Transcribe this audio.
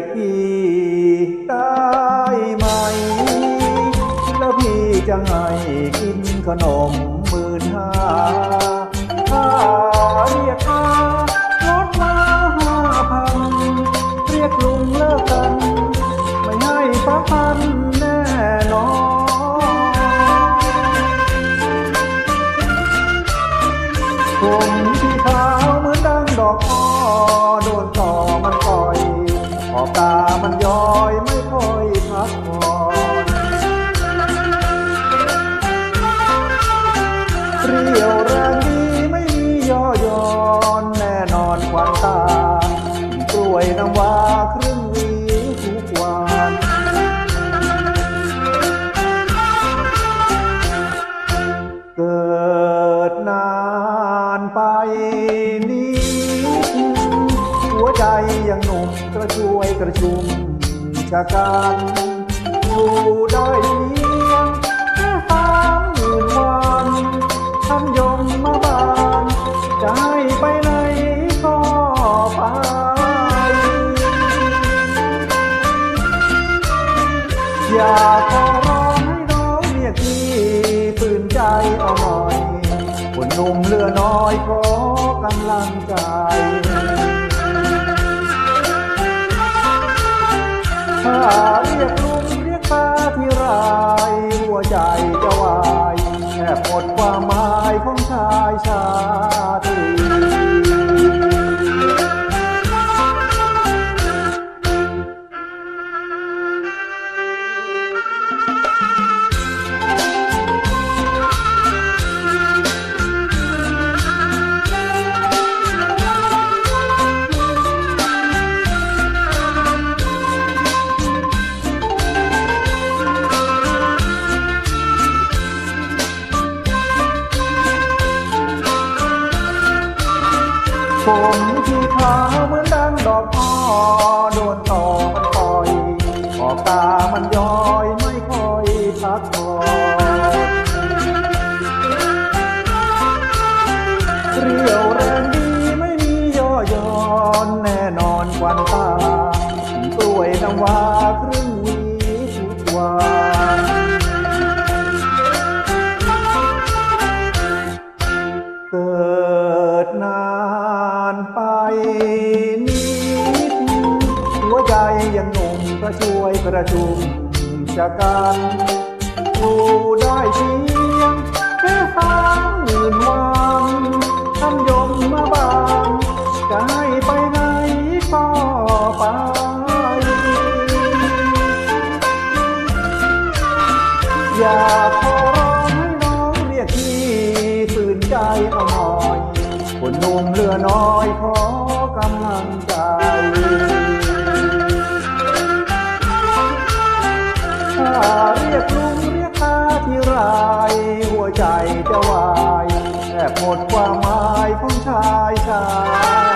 กพี่ได้ไหม แล้วพี่จะให้กินขนมหมื่นห้าถ้าเรียกค่ารถมาห้าพันเรียกลุงเลิกกัน ไม่ให้สักพันแน่นอนผมที่ขาวเหมือนดังดอกอ้อโดนต่อ มันย้อยไม่ค่อยพักผ่อนเรียวแรงดีไม่มีย่อย่อนแน่นอนควันตากล้วยน้ำว้าครึ่งวีทุกวันเกิดนานไป ระช่วยกระชุมชะกันอยู่ได้เพียงแค่สามหมื่นวันท่านยมมาบานจะให้ไปไหนก็ไปอย่าขอร้องให้น้องเรียกพี่ฝืนใจเอาหน่อยคนหนุ่มเลือน้อยขอกำลังใจ ถ้าเรียกลุงเรียกป้าที่ไรหัวใจจะวายแค่หมดความหมายของชายชา ผมที่ขาวเหมือนดังดอกอ้อโดนต่อมันต่อยขอบตามันย้อยไม่ค่อยพักผ่อนเรียวแรงดีไม่มีย่อหย่อนแน่นอนควันตา กล้วยน้ำว้า ใจยังหนุ่มก็ช่วยกระจุมจากกันอยู่ได้เพียงแค่สามหมื่นวันท่านยมมาบานจะให้ไปไหนก็ไปอยากขอร้องให้น้องเรียกพี่ฝืนใจเอาหน่อยคนหนุ่มเหลือน้อยขอ จะวายแต่หมดความหมายของชายชาย